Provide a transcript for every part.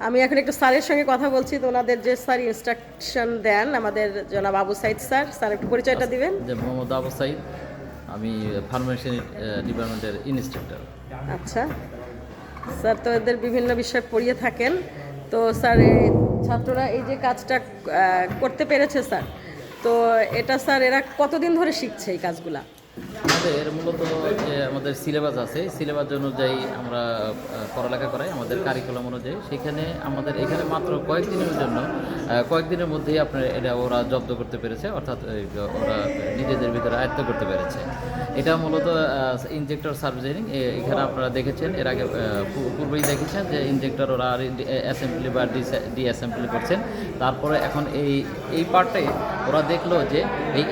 আমি এখন একটু স্যারের সঙ্গে কথা বলছি তো ওনাদের যে স্যার ইনস্ট্রাকশন দেন আমাদের জনাব আবু সাইদ স্যার স্যার একটু পরিচয়টা দিবেন? যে মোহাম্মদ আবু সাইদ আমি ফার্মেসি ডিপার্টমেন্টের ইনস্ট্রাক্টর আচ্ছা স্যার তো এদের বিভিন্ন বিষয় পড়িয়ে থাকেন তো স্যার এই ছাত্ররা এই যে কাজটা করতে পেরেছে স্যার তো এটা স্যার এরা কতদিন ধরে শিখছে এই কাজগুলা? আমাদের মূলত যে আমাদের সিলেবাস আছে সিলেবাস অনুযায়ী আমরা পড়ালেখা করাই আমাদের কারিকুলাম অনুযায়ী। সেখানে আমাদের এখানে মাত্র কয়েকদিনের জন্য কয়েকদিনের মধ্যেই আপনার এটা ওরা জব্দ করতে পেরেছে, অর্থাৎ ওরা নিজেদের ভিতরে আয়ত্ত করতে পেরেছে। এটা মূলত ইনজেক্টর সার্ভিসিং এখানে আপনারা দেখেছেন, এর আগে পূর্বেই দেখেছেন যে ইনজেক্টর ওরা অ্যাসেম্বলি বা ডি অ্যাসেম্বলি করছেন। তারপরে এখন এই এই পার্টে ওরা দেখল যে এই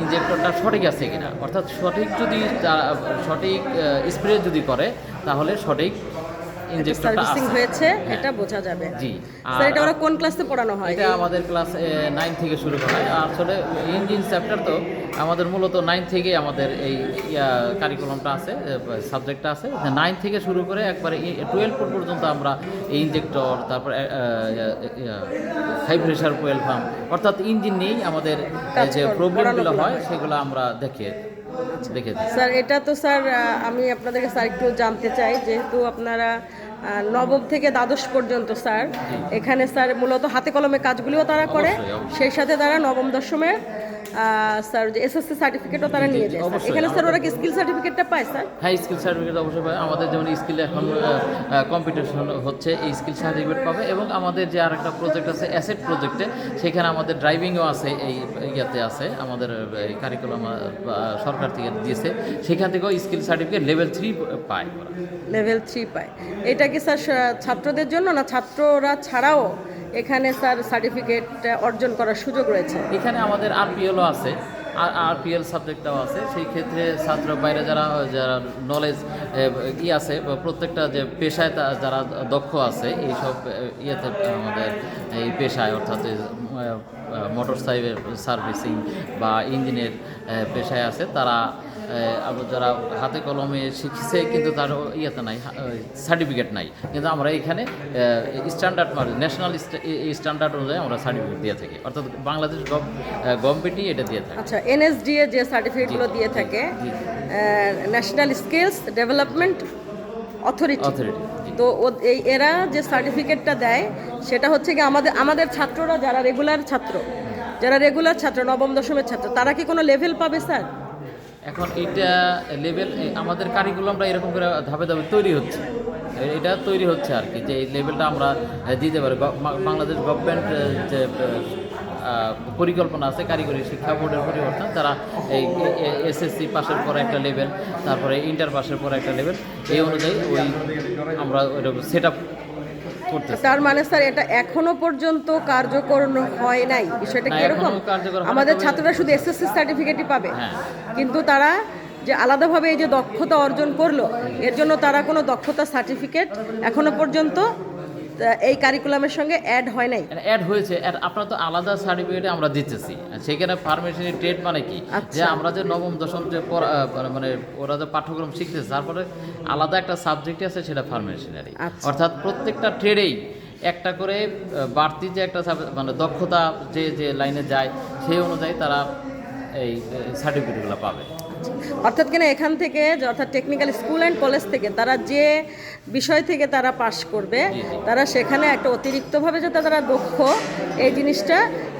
ইনজেক্টরটা সঠিক আছে কিনা। অর্থাৎ সঠিক যদি সঠিক স্প্রে যদি করে তাহলে সঠিক সার্ভিসিং হয়েছে হ্যাঁ। এটা বোঝা যাবে। জি। স্যার এটা ওরা কোন ক্লাসে পড়ানো হয়? এটা আমাদের ক্লাস নাইন থেকে শুরু করা হয় আসলে ইঞ্জিন চ্যাপ্টার তো আমাদের মূলত নাইন থেকে আমাদের এই কারিকুলামটা আছে সাবজেক্টটা আছে। নাইন থেকে শুরু করে একবারে টুয়েলভ পর্যন্ত আমরা এই ইনজেক্টর তারপর হাই প্রেশার কোয়েল পাম্প অর্থাৎ ইঞ্জিন নিয়েই আমাদের যে প্রবলেমগুলো হয়। সেগুলো আমরা দেখে স্যার এটা তো স্যার আমি আপনাদেরকে স্যার একটু জানতে চাই যেহেতু আপনারা নবম থেকে দ্বাদশ পর্যন্ত স্যার এখানে স্যার মূলত হাতে কলমে কাজগুলিও তারা করে। সেই সাথে তারা নবম দশমের স্যার যে এসএসসি সার্টিফিকেটও তারা নিয়ে যায় এখানে স্যার ওরা কি স্কিল সার্টিফিকেটটা পায় স্যার? হ্যাঁ স্কিল সার্টিফিকেট অবশ্যই পাবে আমাদের যেমন স্কিল এখন কম্পিটিশন হচ্ছে এই স্কিল সার্টিফিকেট পাবে এবং আমাদের যে আরেকটা প্রজেক্ট আছে অ্যাসেট প্রজেক্টে সেখানে আমাদের ড্রাইভিংও আছে এই ইয়াতে আছে আমাদের কারিকুলাম সরকার থেকে দিয়েছে। সেখান থেকেও স্কিল সার্টিফিকেট লেভেল থ্রি পায় লেভেল থ্রি পায়। এটা কি স্যার ছাত্রদের জন্য না ছাত্ররা ছাড়াও এখানে স্যার সার্টিফিকেট অর্জন করার সুযোগ রয়েছে। এখানে আমাদের আরপিএলও আছে, আর আরপিএল সাবজেক্টটাও আছে। সেই ক্ষেত্রে ছাত্র বাইরে যারা যারা নলেজ ই আছে প্রত্যেকটা যে পেশায় যারা দক্ষ আছে, এইসব ইয়েতে আমাদের এই পেশায়, অর্থাৎ মোটর সাইকেল সার্ভিসিং বা ইঞ্জিনের পেশায় আছে, তারা যারা হাতে কলমে শিখছে কিন্তু তার ইয়েতে নাই সার্টিফিকেট নাই। কিন্তু আমরা এখানে স্ট্যান্ডার্ড ন্যাশনাল স্ট্যান্ডার্ড অনুযায়ী আমরা সার্টিফিকেট দিয়ে থাকি। অর্থাৎ বাংলাদেশ গভর্নমেন্টই এটা দিয়ে থাকে। আচ্ছা এনএসডিএ যে সার্টিফিকেটগুলো দিয়ে থাকে national skills development authority authority তো এই এরা যে সার্টিফিকেটটা দেয় সেটা হচ্ছে কি আমাদের আমাদের ছাত্ররা যারা রেগুলার ছাত্র যারা রেগুলার ছাত্র নবম দশমের ছাত্র তারা কি কোনো লেভেল পাবে স্যার? এখন এটা লেভেল আমাদের কারিকুলামটা এরকম করে ধাপে ধাপে তৈরি হচ্ছে। এটা তৈরি হচ্ছে আর কি, যে এই লেভেলটা আমরা দিতে পারি। বাংলাদেশ গভর্নমেন্ট যে পরিকল্পনা আছে, কারিগরি শিক্ষা বোর্ডের পরিবর্তন, তারা এই এসএসসি পাশের পর একটা লেভেল তারপরে ইন্টার পাশের পর একটা লেভেল এই অনুযায়ী ওই আমরা সেট আপ তার মানে স্যার এটা এখনও পর্যন্ত কার্যকর হয় নাই। বিষয়টা না, কি এরকম এখনও কার্যকর না, আমাদের ছাত্ররা শুধু এসএসসি সার্টিফিকেটই পাবে। হ্যাঁ। কিন্তু তারা যে আলাদাভাবে এই যে দক্ষতা অর্জন করল এর জন্য তারা কোনো দক্ষতা সার্টিফিকেট এখনও পর্যন্ত এই কারিকুলামের সঙ্গে অ্যাড হয় নাই? অ্যাড হয়েছে add আপনার তো আলাদা সার্টিফিকেট আমরা দিতেছি। সেখানে ফার্মেসি ট্রেড মানে কি? আচ্ছা। যে আমরা যে নবম দশম যে পড়া- মানে ওরা যে পাঠ্যক্রম শিখতেছে তারপরে আলাদা একটা সাবজেক্ট আছে সেটা ফার্মেশনারি আচ্ছা। অর্থাৎ প্রত্যেকটা ট্রেডেই একটা করে বাড়তি যে একটা মানে দক্ষতা যে যে লাইনে যায় সেই অনুযায়ী তারা এই সার্টিফিকেটগুলো পাবে। অর্থাৎ কিনা এখান থেকে যে অর্থাৎ টেকনিক্যাল স্কুল অ্যান্ড কলেজ থেকে তারা যে বিষয় থেকে তারা পাশ করবে। তারা সেখানে একটা অতিরিক্তভাবে যাতে তারা দক্ষ এই জিনিসটা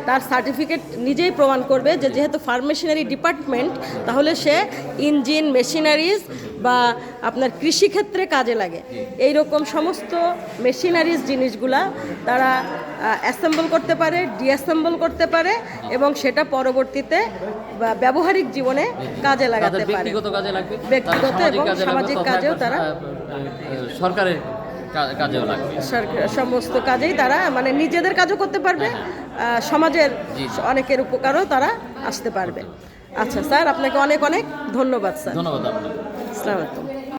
তার সার্টিফিকেট নিজেই প্রমাণ করবে যে যেহেতু ফার্মেশনারি ডিপার্টমেন্ট তাহলে সে ইঞ্জিন মেশিনারিজ বা আপনার কৃষিক্ষেত্রে কাজে লাগে এই রকম সমস্ত মেশিনারিজ জিনিসগুলা তারা অ্যাসেম্বল করতে পারে ডিঅ্যাসেম্বল করতে পারে এবং সেটা পরবর্তীতে ব্যবহারিক জীবনে কাজে লাগাতে পারে। ব্যক্তিগত কাজে লাগবে ব্যক্তিগত সামাজিক এবং সামাজিক কাজেও তারা সরকারের কাজেও লাগবে। সমস্ত কাজেই তারা মানে নিজেদের কাজও করতে পারবে সমাজের জি, জি। অনেকের উপকারও তারা আসতে পারবে। আচ্ছা স্যার আপনাকে অনেক অনেক ধন্যবাদ স্যার। ধন্যবাদ আপনাকে। আসসালামু আলাইকুম।